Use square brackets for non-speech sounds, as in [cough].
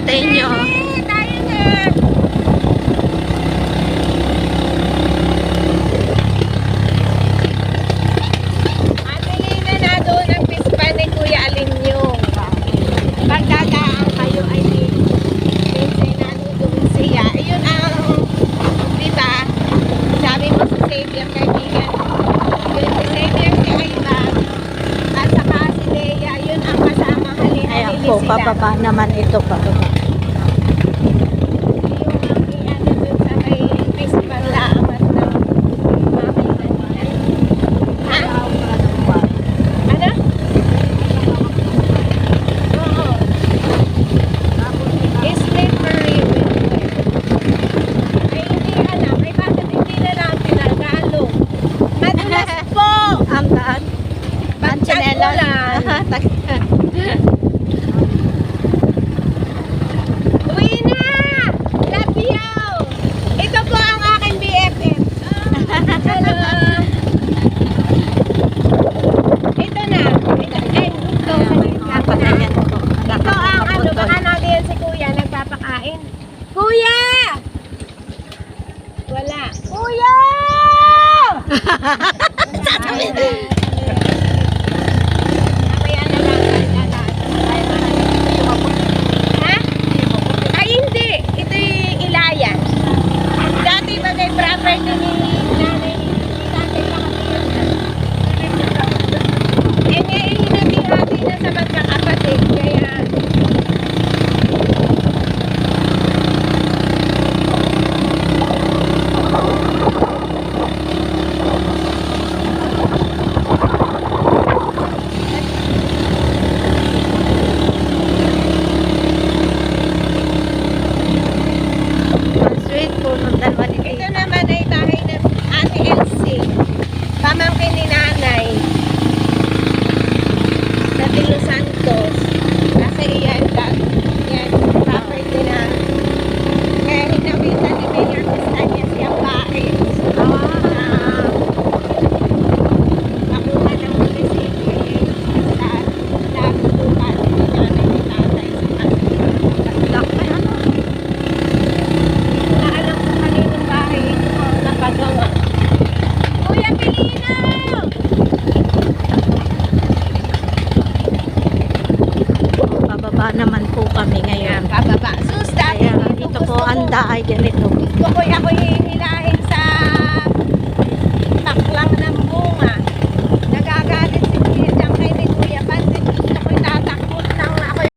tatay nyo. Eh, tayo na. Ate Lina na doon ang pispa ni Kuya Alinyong. Pagdadaan kayo ay Pinsay na doon siya. Ayun ang, di ba? Sabi mo sa Xavier kaibigan. Yun si Xavier si Aiba. At saka si Lea, yun ang kasama Ayan hali-hali po, sila. pababa naman ito, pababa. Yung ang iano dun sa may principal laamat ng mamay na nila. Ha? Ano? Oo. Slippery winter. Ay, hindi alam. Ay, bakit hindi na lang tinagalog? Madulas po! Ang daan. Ang tsinelas. Tag-ulan. Uwi na! Love you! Ito po ang aking BFF. Hello! [laughs] Ito na. Ay, ito. Dapat na yan. Ito ang ano, baka natin si kuya nagpapakain. Kuya! Wala. Kuya! [laughs] [laughs] Mamaya na lang, mamaya na lang. Ha? Ay, hindi. Ito yung ilayan. Dati property ni nanay ni tatay pa kasi yun. Eh, ngayon hinati-hati na. Kaya, sweet po ng dalawa. naman ay bahay ng Ate Elsie. Pamangkin ni nanay. Sa De Los Santos. Kasi yan, da- yan, property na. Kaya hinawitan ni Mayor Castanyas yung bahay. Ah. Nakuha ng munisipyo eh, sa nagutupan ni nanay ni tatay sa Laki ano? na alam ko kaninong bahay ito napagawa. Kuya Pilino! Pababa naman po kami ngayon. Pababa. Sus, dati dito ito po ang daay ganito. Gusto ko ako hihilahin